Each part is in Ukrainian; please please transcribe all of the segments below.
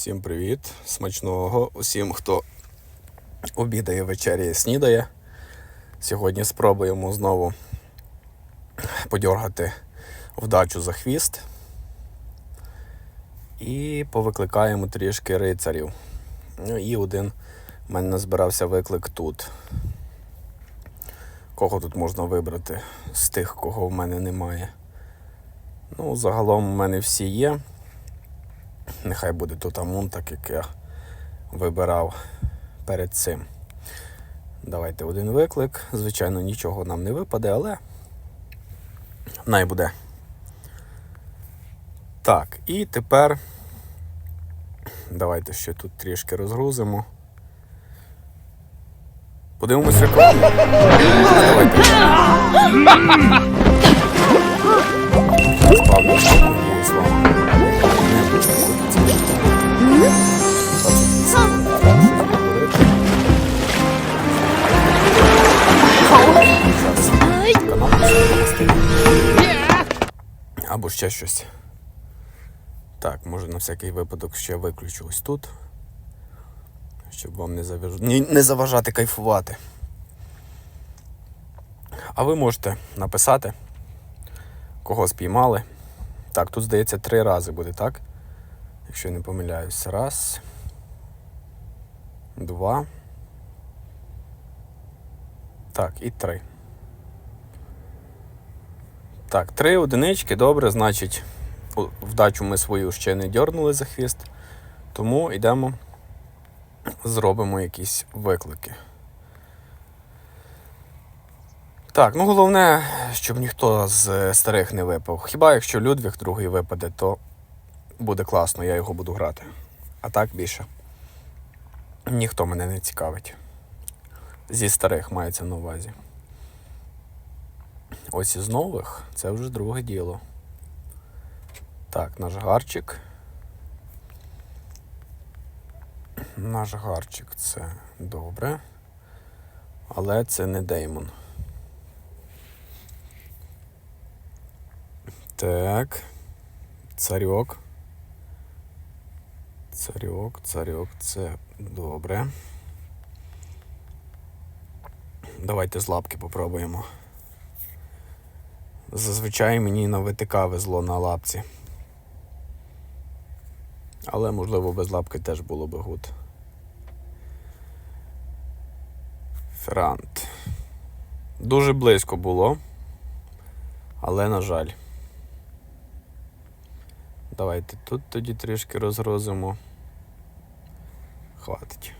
Всім привіт! Смачного усім, хто обідає, вечеряє, снідає. Сьогодні спробуємо знову подьоргати вдачу за хвіст. І повикликаємо трішки рицарів. Ну і один в мене назбирався виклик тут. Кого тут можна вибрати з тих, кого в мене немає? Ну, загалом у мене всі є. Нехай буде тут амун, так як я вибирав перед цим. Давайте один виклик. Звичайно, нічого нам не випаде, але най буде. Так, і тепер давайте ще тут трішки розгрузимо. Подивимось рекламу. Давайте. Або ще щось. Так, може на всякий випадок ще виключу ось тут. Щоб вам не, заваж... Не заважати кайфувати. А ви можете написати, кого спіймали. Так, тут здається три рази буде, так? Якщо я не помиляюсь. Раз. Два. Так, і три. Так, три одинички, добре, значить, вдачу ми свою ще не дьорнули за хвіст. Тому йдемо, зробимо якісь виклики. Так, ну головне, щоб ніхто з старих не випав. Хіба якщо Людвіг другий випаде, то буде класно, я його буду грати. А так більше. Ніхто мене не цікавить. Зі старих мається на увазі. Ось із нових це вже друге діло. Так, наш гарчик. Наш гарчик це добре. Але це не Деймон. Так. Царьок. Царьок, царьок, це добре. Давайте з лапки попробуємо. Зазвичай мені на ВТК везло на лапці. Але, можливо, без лапки теж було би гуд. Франт. Дуже близько було. Але, на жаль. Давайте тут тоді трішки розгрузимо. Хватить.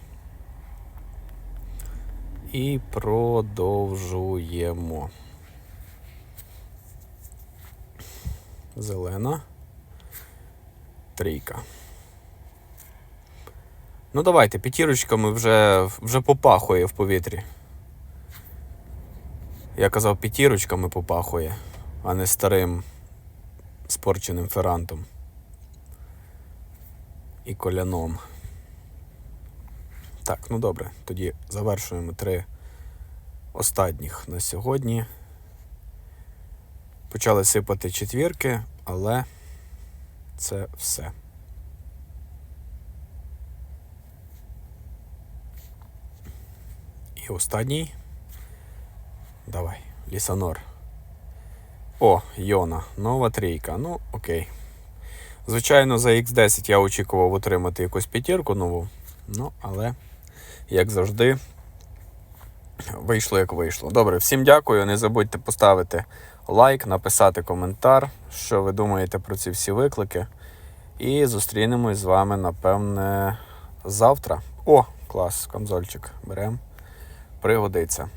І продовжуємо. Зелена. Трійка. Ну давайте, п'ятірочками вже, вже попахує в повітрі. Я казав, п'ятірочками попахує, а не старим спорченим феррантом. І коляном. Так, ну добре, тоді завершуємо три останніх на сьогодні. Почали сипати четвірки, але це все. І останній. Давай, Лісанор. О, Йона, нова трійка. Ну, окей. Звичайно, за X10 я очікував отримати якусь п'ятірку нову. Ну, але, як завжди, вийшло як вийшло. Добре, всім дякую. Не забудьте поставити лайк, написати коментар, що ви думаєте про ці всі виклики. І зустрінемось з вами, напевне, завтра. О, клас, камзольчик. Беремо. Пригодиться.